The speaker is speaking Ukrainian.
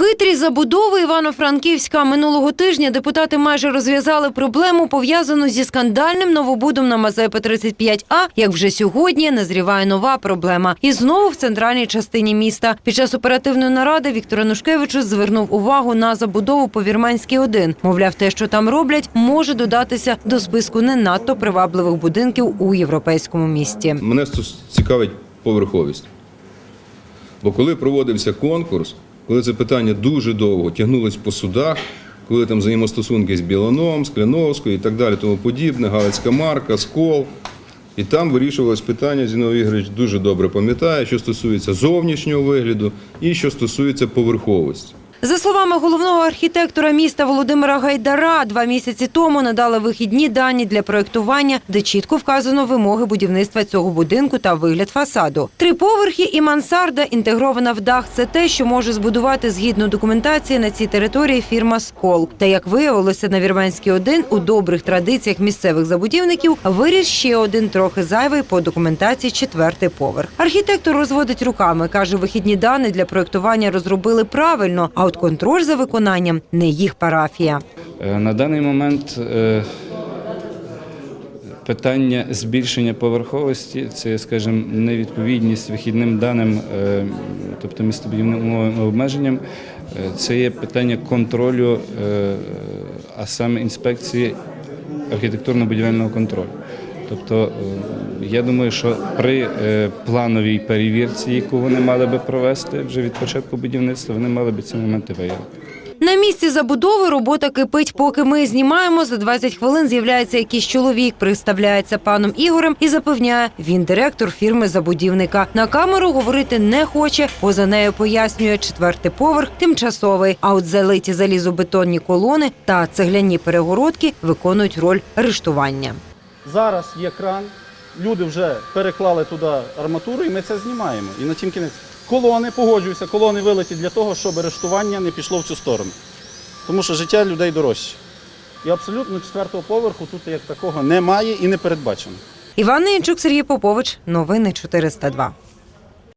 Хитрі забудови Івано-Франківська минулого тижня депутати майже розв'язали проблему, пов'язану зі скандальним новобудом на Мазепи 35А. Як вже сьогодні назріває нова проблема, і знову в центральній частині міста. Під час оперативної наради Віктор Анушкевичус звернув увагу на забудову по Вірменській 1 Мовляв, те, що там роблять, може додатися до списку не надто привабливих будинків у європейському місті. Мене цікавить поверховість. Бо коли проводився конкурс, коли це питання дуже довго тягнулось по судах, коли там взаємостосунки з Біланом, з Кляновською і так далі, тому подібне, Галицька марка, Скол. І там вирішувалось питання, Зіновій Ігорович дуже добре пам'ятає, що стосується зовнішнього вигляду і що стосується поверховості. За словами головного архітектора міста Володимира Гайдара, два місяці тому надали вихідні дані для проєктування, де чітко вказано вимоги будівництва цього будинку та вигляд фасаду. Три поверхи і мансарда інтегрована в дах. Це те, що може збудувати згідно документації на цій території фірма Скол. Та як виявилося на Вірменській 1 у добрих традиціях місцевих забудівників виріс ще один трохи зайвий по документації четвертий поверх. Архітектор розводить руками, каже, вихідні дані для проєктування розробили правильно, а от контроль за виконанням не їх парафія. Е, На даний момент е, питання збільшення поверховості це, скажімо, невідповідність вихідним даним, е, тобто містобудівним обмеженням. Це є питання контролю, а саме інспекції архітектурно-будівельного контролю. Тобто, е, я думаю, що при е, плановій перевірці, яку вони мали би провести вже від початку будівництва, вони мали би ці моменти виявити. На місці забудови робота кипить. Поки ми знімаємо, за 20 хвилин з'являється якийсь чоловік, представляється паном Ігорем і запевняє, він директор фірми забудівника. На камеру говорити не хоче. Поза нею пояснює, четвертий поверх тимчасовий. А от залиті залізобетонні колони та цегляні перегородки виконують роль рештування. Зараз є кран, люди вже переклали туди арматуру, і ми це знімаємо. І на тім кінець. Колони, погоджуюся, колони вилеті для того, щоб арештування не пішло в цю сторону. Тому що життя людей дорожче. І абсолютно четвертого поверху тут як такого немає і не передбачено. Іван Нінчук, Сергій Попович. Новини 402.